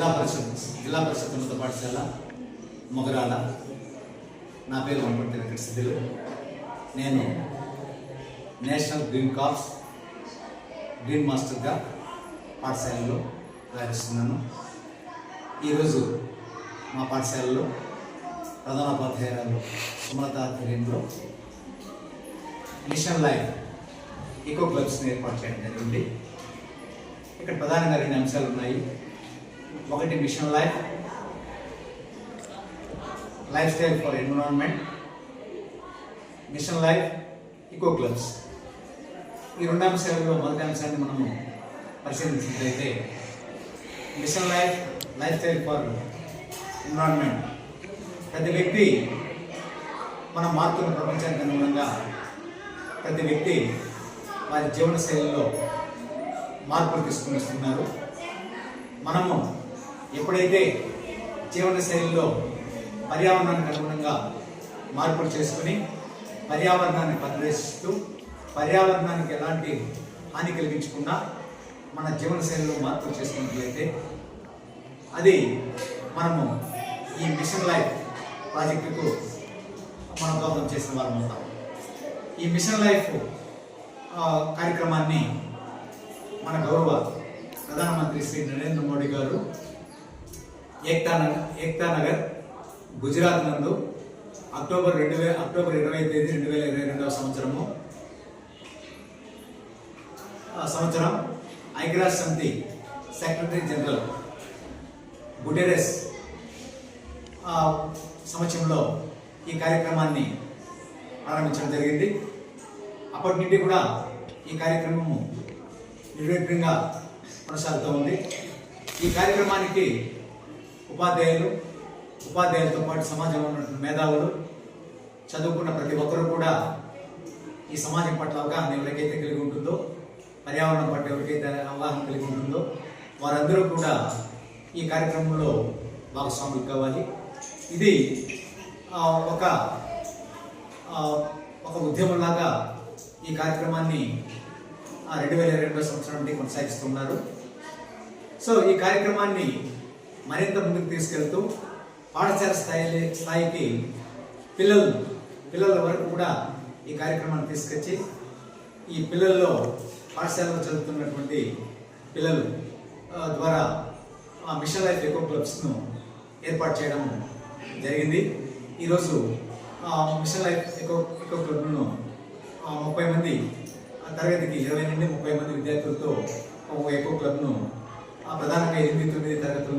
జిల్లా పరిషత్ జిల్లా పరిషత్ ఉన్నత పాఠశాల మొగరాల నా పేరు వంపటి వెంకట సిద్ధులు. నేను నేషనల్ గ్రీన్ కార్ప్స్ గ్రీన్ మాస్టర్గా పాఠశాలలో వ్యవహరిస్తున్నాను ఈరోజు మా పాఠశాలలో ప్రధానోపాధ్యాయురాలు సుమలత ఆధ్వర్యంలో మిషన్ లైఫ్ ఈకో క్లబ్స్ని ఏర్పాటు చేయడం జరిగింది. ఇక్కడ ప్రధానంగా రెండు అంశాలు ఉన్నాయి ఒకటి mission life. Life style for environment. Mission life eco clubs ఈ రెండు అంశాలలో మొదటి అంశాన్ని మనము పరిశీలించినట్లయితే mission life life style for environment. ప్రతి వ్యక్తి మన మారుతున్న ప్రపంచానికి అనుగుణంగా ప్రతి వ్యక్తి వారి జీవన శైలిలో మార్పులు తీసుకుని వస్తున్నారు. మనము ఎప్పుడైతే జీవన శైలిలో పర్యావరణానికి అనుగుణంగా మార్పులు చేసుకుని పర్యావరణాన్ని పరిరక్షిస్తూ పర్యావరణానికి ఎలాంటి హాని కలిగించకుండా మన జీవన శైలిలో మార్పులు చేసుకున్నట్లయితే అది మనము ఈ మిషన్ లైఫ్ ప్రాజెక్టుకు మనం దోహదం చేసిన వారం అవుతాం. ఈ మిషన్ లైఫ్ కార్యక్రమాన్ని మన గౌరవ ప్రధానమంత్రి శ్రీ నరేంద్ర మోడీ గారు ఏక్తా నగర్ ఏక్తా నగర్ గుజరాత్ నందు అక్టోబర్ రెండు వేల అక్టోబర్ ఇరవై తేదీ రెండు వేల ఇరవై రెండవ సంవత్సరము. ఆ సంవత్సరం ఐక్యరాజ్య సమితి సెక్రటరీ జనరల్ గుటెరెస్ సమక్షంలో సంవత్సరంలో ఈ కార్యక్రమాన్ని ప్రారంభించడం జరిగింది. అప్పటి నుండి కూడా ఈ కార్యక్రమము నిర్విఘ్నంగా కొనసాగుతూ ఉంది. ఈ కార్యక్రమానికి ఉపాధ్యాయులు ఉపాధ్యాయులతో పాటు సమాజంలో ఉన్నటువంటి మేధావులు చదువుకున్న ప్రతి ఒక్కరూ కూడా ఈ సమాజం పట్ల అవగాహన ఎవరికైతే కలిగి ఉంటుందో పర్యావరణం పట్ల ఎవరికైతే అవగాహన కలిగి ఉంటుందో వారందరూ కూడా ఈ కార్యక్రమంలో భాగస్వాములు కావాలి. ఇది ఒక ఒక ఉద్యమంలాగా ఈ కార్యక్రమాన్ని రెండు వేల ఇరవై రెండో సంవత్సరం నుండి కొనసాగిస్తున్నారు. సో ఈ కార్యక్రమాన్ని మరింత ముందుకు తీసుకెళ్తూ పాఠశాల స్థాయి స్థాయికి పిల్లలు పిల్లల వరకు కూడా ఈ కార్యక్రమాన్ని తీసుకొచ్చి ఈ పిల్లల్లో పాఠశాలలో చదువుతున్నటువంటి పిల్లలు ద్వారా ఆ మిషన్ లైఫ్ ఎకో క్లబ్స్ను ఏర్పాటు చేయడం జరిగింది. ఈరోజు ఆ మిషన్ లైఫ్ ఎకో ఎకో క్లబ్ను ముప్పై మంది ఆ తరగతికి ఇరవై నుండి ముప్పై మంది విద్యార్థులతో ఒక ఎకో క్లబ్ను ఆ, ప్రధానంగా ఎనిమిది తొమ్మిది తరగతులు